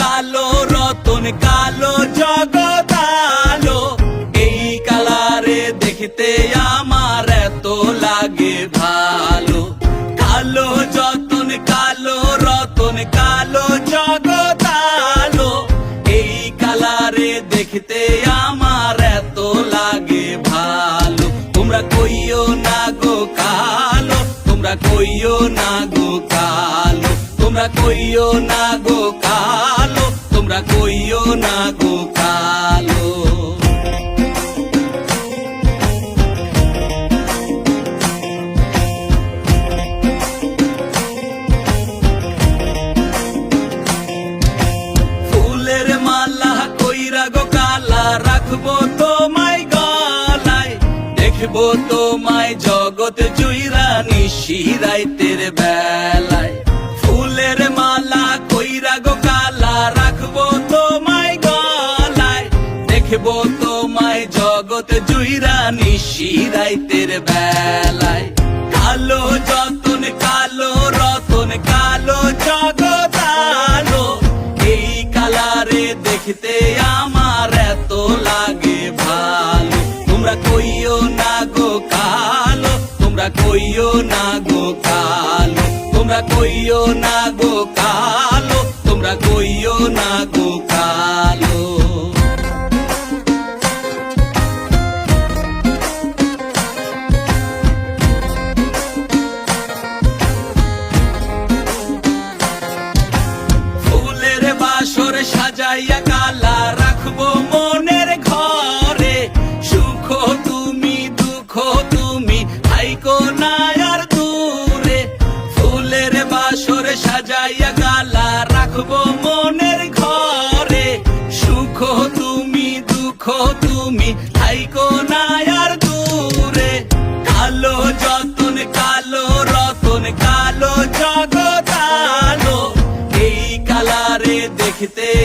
কালো, রতন কালো, জগৎ আলো। এই কালারে দেখতে আমার এত লাগে ভালো। কালো, যতন কালো, রতন কালো, জগৎ আলো। এই কালারে দেখতে আমার এত লাগে ভালো। তোমরা কইও না গো কালো, তোমরা কইও না গো কালো। তোমরা কইও না গো কালো, তোমরা কইও না গো কালো। ফুলের মালা কইরা গো কালা, রাখব তোমায় গলায়, দেখব তোমায় জগৎ জুইরা নিশিরাইতের বেলায়। দেখব তোমায় জগৎ জুইরা নিশিরাইতের বেলায়। কালো যতন, কালো রতন, কালো জগৎ আলো। এই কালারে দেখতে আমার এত লাগে ভালো। তোমরা কইও না গো কালো, তোমরা কইও না গো কালো। তোমরা কইও না গো কালো, তোমরা কইও না সাজাইয়া কালা রাখব মনের ঘরে। সুখ তুমি, দুঃখ তুমি হাইকো নায়ার দূরে। ফুলের বাসর সাজাইয়া কালা রাখব মনের ঘরে। সুখ তুমি, দুঃখ তুমি হাইকো নায়ার দূরে